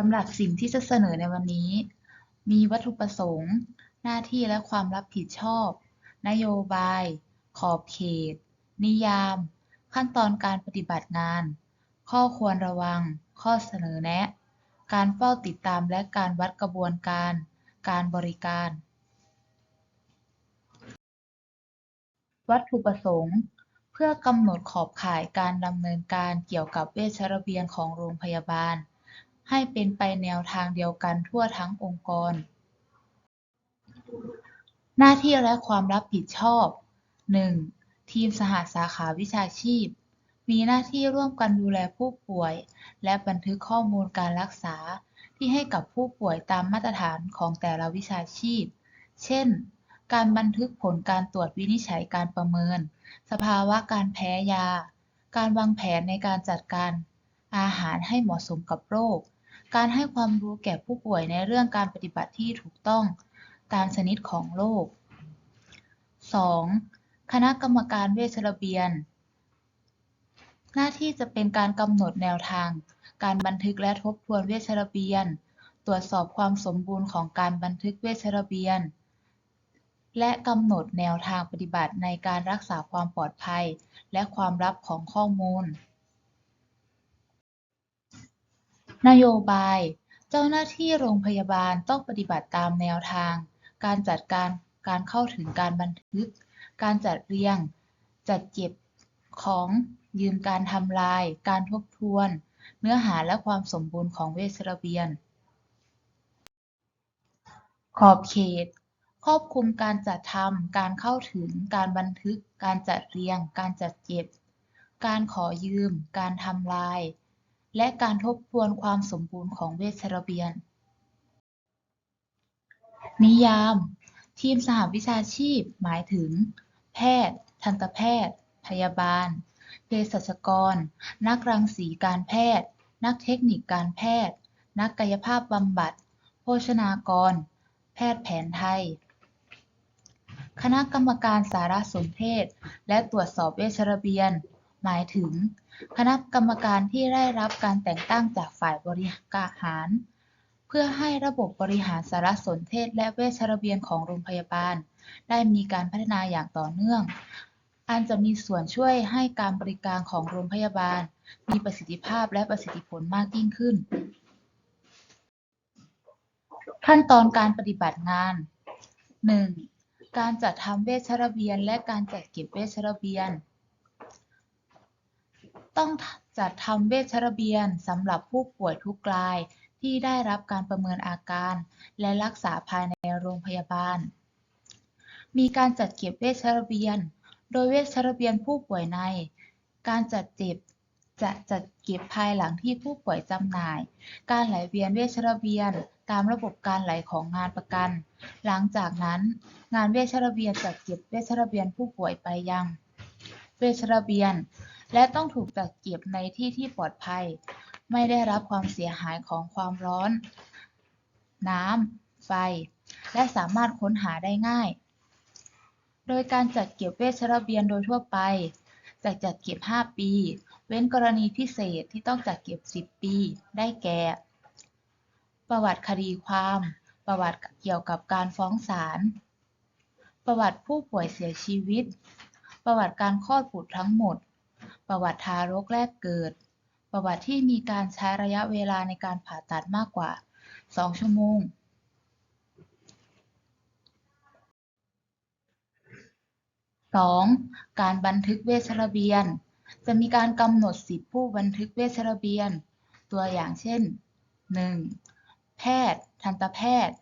สำหรับสิ่งที่จะเสนอในวันนี้ มีวัตถุประสงค์ หน้าที่และความรับผิดชอบ นโยบาย ขอบเขต นิยาม ขั้นตอนการปฏิบัติงาน ข้อควรระวัง ข้อเสนอแนะ การเฝ้าติดตามและการวัดกระบวนการ การบริการ วัตถุประสงค์ เพื่อกำหนดขอบข่ายการดำเนินการเกี่ยวกับเวชระเบียนของโรงพยาบาล ให้เป็นไปแนวทางเดียวกันทั่วทั้งองค์กร หน้าที่และความรับผิดชอบ 1. ทีมสหสาขาวิชาชีพ มีหน้าที่ร่วมกันดูแลผู้ป่วย และบันทึกข้อมูลการรักษาที่ให้กับผู้ป่วยตามมาตรฐานของแต่ละวิชาชีพ เช่น การบันทึกผลการตรวจวินิจฉัยการประเมิน สภาวะการแพ้ยา การวางแผนในการจัดการอาหารให้เหมาะสมกับโรค การให้ความรู้แก่ผู้ป่วยในเรื่องการปฏิบัติที่ถูกต้องตามชนิดของโรค 2. คณะกรรมการเวชระเบียน หน้าที่จะเป็นการกำหนดแนวทาง การบันทึกและทบทวนเวชระเบียน ตรวจสอบความสมบูรณ์ของการบันทึกเวชระเบียน และกำหนดแนวทางปฏิบัติในการรักษาความปลอดภัย และความลับของข้อมูล นโยบาย เจ้าหน้าที่โรงพยาบาลต้องปฏิบัติตามแนวทาง การจัดการการเข้าถึงการบันทึก การจัดเรียง จัดเก็บของยืมการทำลาย การทบทวน เนื้อหาและความสมบูรณ์ของเวชระเบียน ขอบเขต ครอบคลุมการจัดทำการเข้าถึง การบันทึก การจัดเรียง การจัดเก็บ การขอยืม การทำลาย และการทบทวนความสมบูรณ์ของเวชระเบียน นิยาม ทีมสหวิชาชีพ หมายถึง แพทย์ ทันตแพทย์ พยาบาล เภสัชกร นักรังสีการแพทย์ นักเทคนิคการแพทย์ นักกายภาพบำบัด โภชนากร แพทย์แผนไทยคณะกรรมการสารสนเทศ และตรวจสอบเวชระเบียน หมายถึง คณะกรรมการที่ได้รับการแต่งตั้งจากฝ่ายบริหาร เพื่อให้ระบบบริหารสารสนเทศ และเวชระเบียนของโรงพยาบาล ได้มีการพัฒนาอย่างต่อเนื่อง อันจะมีส่วนช่วยให้การบริการของโรงพยาบาล มีประสิทธิภาพและประสิทธิผลมากยิ่งขึ้น ขั้นตอนการปฏิบัติงาน 1. การจัดทำเวชระเบียน และการจัดเก็บเวชระเบียน ต้องจัดทำเวชระเบียนสำหรับผู้ป่วยทุกรายที่ได้รับการประเมินอาการ และรักษาภายในโรงพยาบาล มีการจัดเก็บเวชระเบียน โดยเวชระเบียนผู้ป่วยใน การจัดเก็บจะจัดเก็บภายหลังที่ผู้ป่วยจำหน่าย การไหลเวียนเวชระเบียน ตามระบบการไหลของงานประกัน หลังจากนั้น งานเวชระเบียนจัดเก็บเวชระเบียนผู้ป่วยไปยัง เวชระเบียน และต้องถูกจัดเก็บในที่ที่ปลอดภัย ไม่ได้รับความเสียหายของความร้อน น้ำ ไฟ และสามารถค้นหาได้ง่าย โดยการจัดเก็บเวชระเบียนโดยทั่วไปจะจัดเก็บ 5 ปี เว้นกรณีพิเศษที่ต้องจัดเก็บ 10 ปี ได้แก่ ประวัติคดีความ ประวัติเกี่ยวกับการฟ้องศาล ประวัติผู้ป่วยเสียชีวิต ประวัติการคลอดบุตรทั้งหมด ประวัติทารกแรกเกิด ประวัติที่มีการใช้ระยะเวลาในการผ่าตัดมากกว่า 2 ชั่วโมง 2. การบันทึกเวชระเบียน จะมีการกำหนดสิทธิผู้บันทึกเวชระเบียน ตัวอย่างเช่น 1. แพทย์ ทันตแพทย์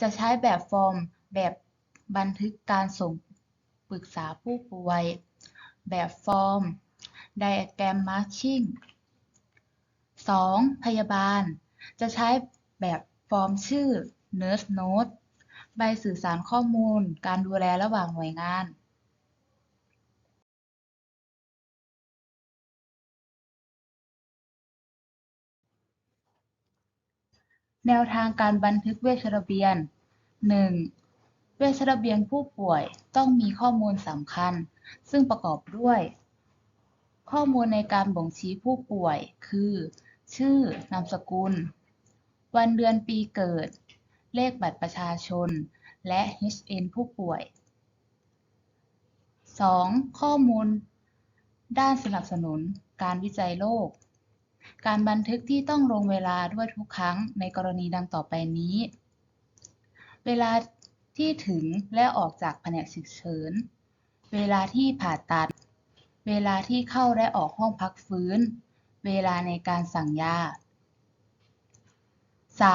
จะใช้แบบฟอร์มแบบบันทึกการส่งปรึกษาผู้ป่วย แบบฟอร์ม Diagram Matching 2. พยาบาล จะใช้แบบฟอร์มชื่อ Nurse Note ใบสื่อสารข้อมูล การดูแลระหว่างหน่วยงาน แนวทางการบันทึกเวชระเบียน 1. เวชระเบียนผู้ป่วยต้องมีข้อมูลสำคัญ ซึ่งประกอบด้วย ข้อมูลในการบ่งชี้ผู้ป่วย คือ ชื่อ นามสกุล วันเดือนปีเกิด เลขบัตรประชาชน และ HN ผู้ป่วย 2. ข้อมูล ด้านสนับสนุน การวิจัยโรค การบันทึกที่ต้องลงเวลาด้วยทุกครั้งในกรณีดังต่อไปนี้ เวลาที่ถึงและออกจากแผนกฉุกเฉิน เวลาที่ผ่าตัด เวลาที่เข้าและออกห้องพักฟื้น เวลาในการสั่งยา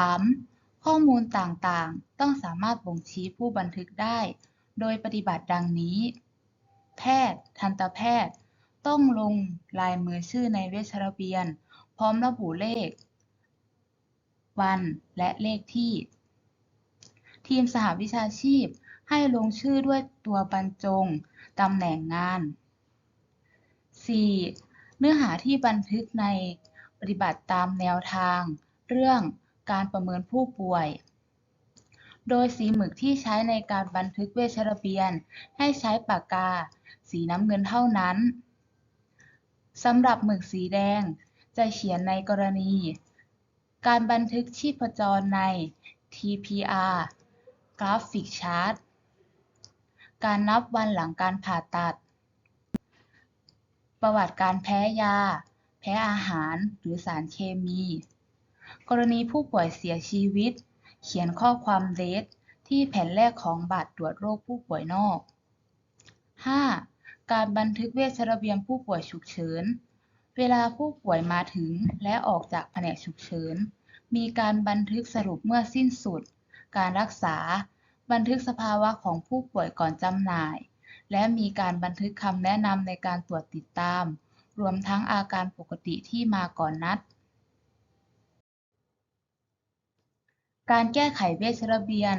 3. ข้อมูลต่างๆ ต้องสามารถบ่งชี้ผู้บันทึกได้ โดยปฏิบัติดังนี้ แพทย์ ทันตแพทย์ ต้องลงลายมือชื่อในเวชระเบียน พร้อมระบุเลข วันและเลขที่ ทีมสหวิชาชีพ ให้ลงชื่อด้วยตัวบรรจง ตำแหน่งงาน 4. เนื้อหาที่บันทึกในปฏิบัติตามแนวทาง เรื่องการประเมินผู้ป่วย โดยสีหมึกที่ใช้ในการบันทึกเวชระเบียน ให้ใช้ปากกา สีน้ำเงินเท่านั้นสำหรับหมึกสีแดงจะเขียนในกรณี การบันทึกชีพจรใน TPR กราฟิ การนับวันหลังการผ่าตัด ประวัติการแพ้ยา แพ้อาหารหรือสารเคมี กรณีผู้ป่วยเสียชีวิต เขียนข้อความเดทที่แผ่นแรกของบัตรตรวจโรคผู้ป่วยนอก 5. การบันทึกเวชระเบียนผู้ป่วยฉุกเฉิน เวลาผู้ป่วยมาถึงและออกจากแผนกฉุกเฉิน มีการบันทึกสรุปเมื่อสิ้นสุด การรักษา บันทึกสภาวะของผู้ป่วยก่อนจำหน่าย และมีการบันทึกคำแนะนำในการตรวจติดตาม รวมทั้งอาการปกติที่มาก่อนนัด การแก้ไขเวชระเบียน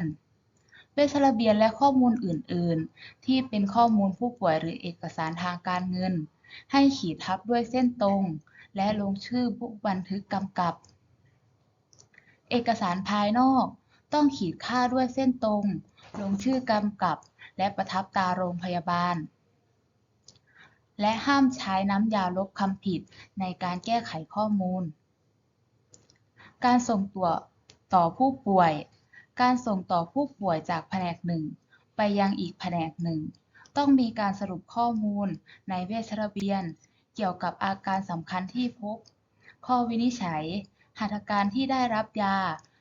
เวชระเบียนและข้อมูลอื่น ๆ ที่เป็นข้อมูลผู้ป่วยหรือเอกสารทางการเงิน ให้ขีดทับด้วยเส้นตรง และลงชื่อผู้บันทึกกำกับ เอกสารภายนอก ต้องขีดค่าด้วยเส้นตรง ลงชื่อกำกับ และประทับตราโรงพยาบาล และห้ามใช้น้ำยาลบคำผิดในการแก้ไขข้อมูล การส่งตัวต่อผู้ป่วย การส่งต่อผู้ป่วยจากแผนกหนึ่งไปยังอีกแผนกหนึ่ง ต้องมีการสรุปข้อมูลในเวชระเบียน เกี่ยวกับอาการสำคัญที่พบ ข้อวินิจฉัยหัตถการที่ได้รับยา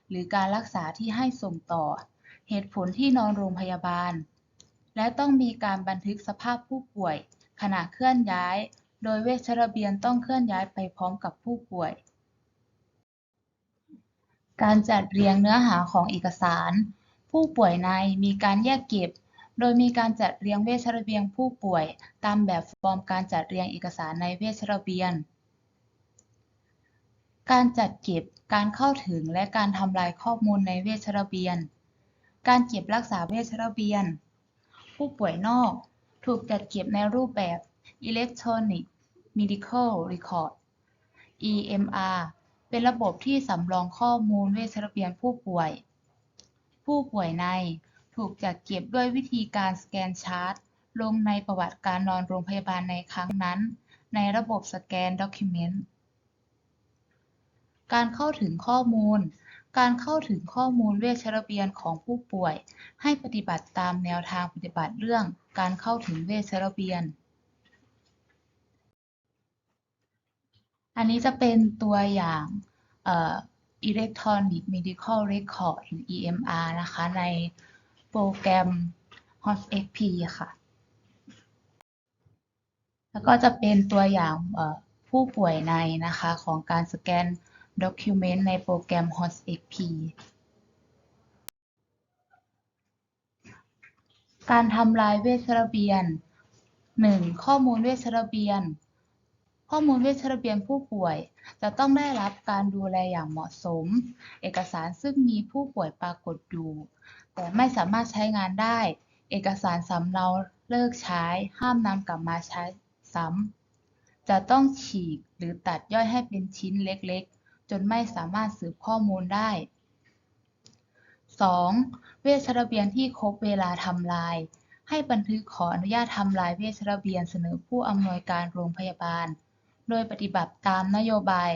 หรือการรักษาที่ให้ส่งต่อ เหตุผลที่นอนโรงพยาบาล และต้องมีการบันทึกสภาพผู้ป่วย ขณะเคลื่อนย้าย โดยเวชระเบียนต้องเคลื่อนย้ายไปพร้อมกับผู้ป่วย การจัดเรียงเนื้อหาของเอกสาร ผู้ป่วยในมีการแยกเก็บ โดยมีการจัดเรียงเวชระเบียนผู้ป่วย ตามแบบฟอร์มการจัดเรียงเอกสารในเวชระเบียน การจัดเก็บ การเข้าถึง และการทำลายข้อมูลในเวชระเบียน การเก็บรักษาเวชระเบียน ผู้ป่วยนอก ถูกจัดเก็บในรูปแบบ Electronic Medical Record EMR เป็นระบบที่สำรองข้อมูลเวชระเบียนผู้ป่วย ผู้ป่วยในถูกจัดเก็บด้วยวิธีการสแกนชาร์ตลงในประวัติการนอนโรงพยาบาลในครั้งนั้น ในระบบสแกนด็อกิเมนต์ การเข้าถึงข้อมูล การเข้าถึงข้อมูลเวชระเบียนของผู้ป่วย ให้ปฏิบัติตามแนวทางปฏิบัติเรื่อง การเข้าถึงเวชระเบียน อันนี้จะเป็นตัวอย่างเอ่อ Electronic Medical Record หรือ EMR นะคะ ในโปรแกรม HOSXP ค่ะ แล้วก็จะเป็นตัวอย่างผู้ป่วยในนะคะของการสแกน Document ในโปรแกรม HOSXP การทำลายเวชระเบียน 1. ข้อมูลเวชระเบียน ข้อมูลเวชระเบียนผู้ป่วย จะต้องได้รับการดูแลอย่างเหมาะสม เอกสารซึ่งมีผู้ป่วยปรากฏอยู่ แต่ไม่สามารถใช้งานได้ เอกสารสำเนาเลิกใช้ ห้ามนำกลับมาใช้ซ้ำจะต้องฉีกหรือตัดย่อยให้เป็นชิ้นเล็ก จนไม่สามารถสืบข้อมูลได้ 2. เวชระเบียนที่ครบเวลาทำลาย ให้บันทึกขออนุญาตทำลายเวชระเบียนเสนอผู้อำนวยการโรงพยาบาล โดยปฏิบัติตามนโยบาย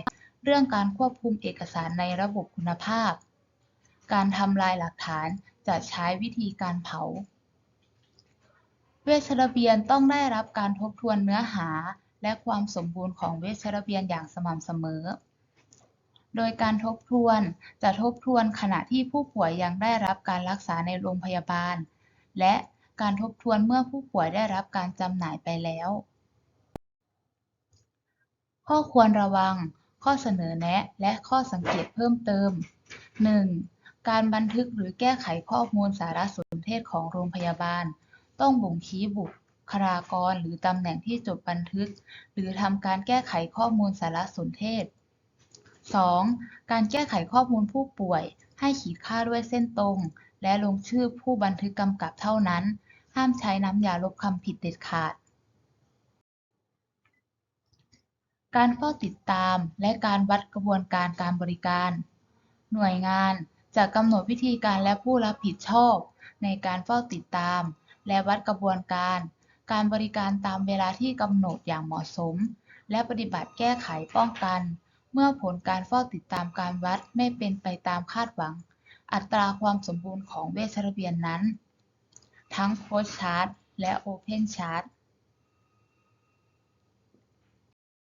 เรื่องการควบคุมเอกสารในระบบคุณภาพ การทำลายหลักฐานจะใช้วิธีการเผา เวชระเบียนต้องได้รับการทบทวนเนื้อหา และความสมบูรณ์ของเวชระเบียนอย่างสม่ำเสมอ โดยการทบทวนจะทบทวนขณะที่ผู้ป่วยยังได้รับการรักษาในโรงพยาบาล และการทบทวนเมื่อผู้ป่วยได้รับการจำหน่ายไปแล้ว ข้อควรระวัง ข้อเสนอแนะ และข้อสังเกตเพิ่มเติม 1. การบันทึกหรือแก้ไขข้อมูลสารสนเทศของโรงพยาบาล ต้องบ่งชี้บุคลากรหรือตำแหน่งที่จดบันทึก หรือทำการแก้ไขข้อมูลสารสนเทศ 2. การแก้ไขข้อมูลผู้ป่วย ให้ขีดค่าด้วยเส้นตรง และลงชื่อผู้บันทึกกำกับเท่านั้น ห้ามใช้น้ำยาลบคำผิดเด็ดขาด การเฝ้าติดตามและการวัดกระบวนการการบริการ หน่วยงานจะกำหนดวิธีการและผู้รับผิดชอบ ในการเฝ้าติดตาม และวัดกระบวนการ การบริการตามเวลาที่กำหนดอย่างเหมาะสม และปฏิบัติแก้ไขป้องกัน เมื่อผลการเฝ้าติดตามการวัดไม่เป็นไปตามคาดหวัง อัตราความสมบูรณ์ของเวชระเบียนนั้น ทั้งโค้ชชาร์ตและโอเพนชาร์ต